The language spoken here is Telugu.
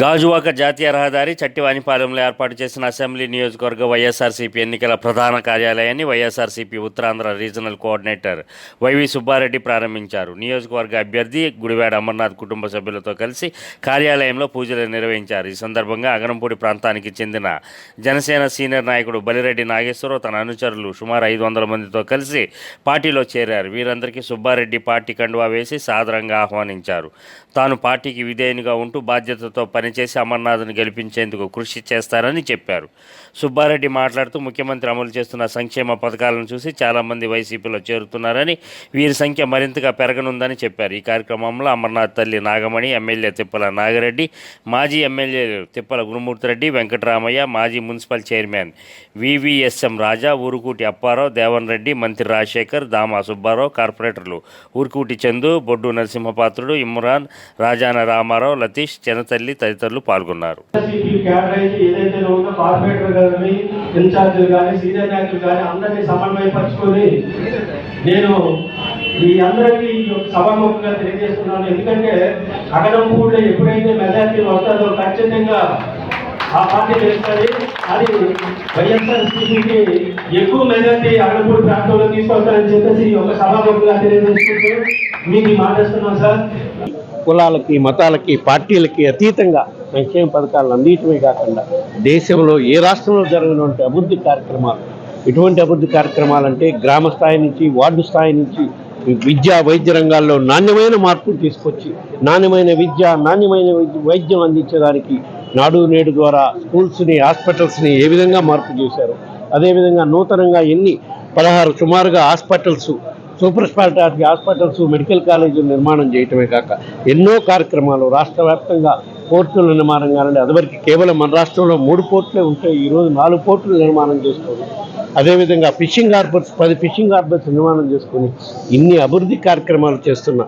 గాజువాక జాతీయ రహదారి చట్టివానిపాలెంలో ఏర్పాటు చేసిన అసెంబ్లీ నియోజకవర్గ వైఎస్ఆర్సీపీ ఎన్నికల ప్రధాన కార్యాలయాన్ని YSRCP Uttarandhra regional coordinator YV Subbareddy ప్రారంభించారు. నియోజకవర్గ అభ్యర్థి గుడివాడ అమర్నాథ్ కుటుంబ సభ్యులతో కలిసి కార్యాలయంలో పూజలు నిర్వహించారు. ఈ సందర్భంగా అగనంపూడి ప్రాంతానికి చెందిన జనసేన సీనియర్ నాయకుడు బలిరెడ్డి నాగేశ్వరరావు తన అనుచరులు సుమారు ఐదు వందల మందితో కలిసి పార్టీలో చేరారు. వీరందరికీ సుబ్బారెడ్డి పార్టీ కండువా వేసి సాదరంగా ఆహ్వానించారు. తాను పార్టీకి విధేయునిగా ఉంటూ బాధ్యతతో పనిచేసి అమర్నాథ్ను గెలిపించేందుకు కృషి చేస్తారని చెప్పారు. సుబ్బారెడ్డి మాట్లాడుతూ ముఖ్యమంత్రి అమలు చేస్తున్న సంక్షేమ పథకాలను చూసి చాలామంది వైసీపీలో చేరుతున్నారని వీరి సంఖ్య మరింతగా పెరగనుందని చెప్పారు. ఈ కార్యక్రమంలో అమర్నాథ్ తల్లి నాగమణి ఎమ్మెల్యే తిప్పల నాగిరెడ్డి మాజీ ఎమ్మెల్యేలు తిప్పల గురుమూర్తిరెడ్డి వెంకటరామయ్య మాజీ municipal chairman VVSM Raja Urukuti Apparao Devan Reddy మంత్రి రాజశేఖర్ దామా సుబ్బారావు కార్పొరేటర్లు ఊరుకూటి చందు బొడ్డు నరసింహపాత్రుడు ఇమ్రాన్ రాజాన రామారావు లతీష్ చిన్నతల్లి తదితరులు పాల్గొన్నారు. ఏదైతే కార్పొరేటర్ కానీ కానీ కానీ నేను ఈ అందరికీ ఈ యొక్క సభాముఖంగా తెలియజేస్తున్నాను. ఎందుకంటే అగనంపూడిలో ఎప్పుడైతే మెజార్టీ వస్తుందో ఖచ్చితంగా ఆ పార్టీ గెలుస్తుంది. అది వైఎస్ఆర్సీపీకి ఎక్కువ మెజార్టీ అగనంపూడి ప్రాంతంలో తీసుకొస్తారని చెప్పేసి ఈ యొక్క సభాముఖంగా తెలియజేసుకుంటూ మీకు ఈ సార్. కులాలకి మతాలకి పార్టీలకి అతీతంగా సంక్షేమ పథకాలను అందించడమే కాకుండా దేశంలో ఏ రాష్ట్రంలో జరిగినటువంటి అభివృద్ధి కార్యక్రమాలు ఎటువంటి అభివృద్ధి కార్యక్రమాలు అంటే గ్రామ స్థాయి నుంచి వార్డు స్థాయి నుంచి విద్యా వైద్య రంగాల్లో నాణ్యమైన మార్పులు తీసుకొచ్చి నాణ్యమైన విద్య నాణ్యమైన వైద్య- వైద్యం అందించడానికి నాడు నేడు ద్వారా స్కూల్స్ని హాస్పిటల్స్ని ఏ విధంగా మార్పు చేశారు? అదేవిధంగా నూతనంగా ఎన్ని పదహారు సుమారుగా hospitals super speciality hospitals medical కాలేజీలు నిర్మాణం చేయటమే కాక ఎన్నో కార్యక్రమాలు రాష్ట్ర వ్యాప్తంగా పోర్టుల నిర్మాణం కానీ అదివరకు కేవలం మన రాష్ట్రంలో మూడు పోర్టులే ఉంటాయి ఈరోజు నాలుగు పోర్టులు నిర్మాణం చేసుకొని అదేవిధంగా ఫిషింగ్ హార్బర్స్ పది ఫిషింగ్ హార్బర్స్ నిర్మాణం చేసుకొని ఇన్ని అభివృద్ధి కార్యక్రమాలు చేస్తున్న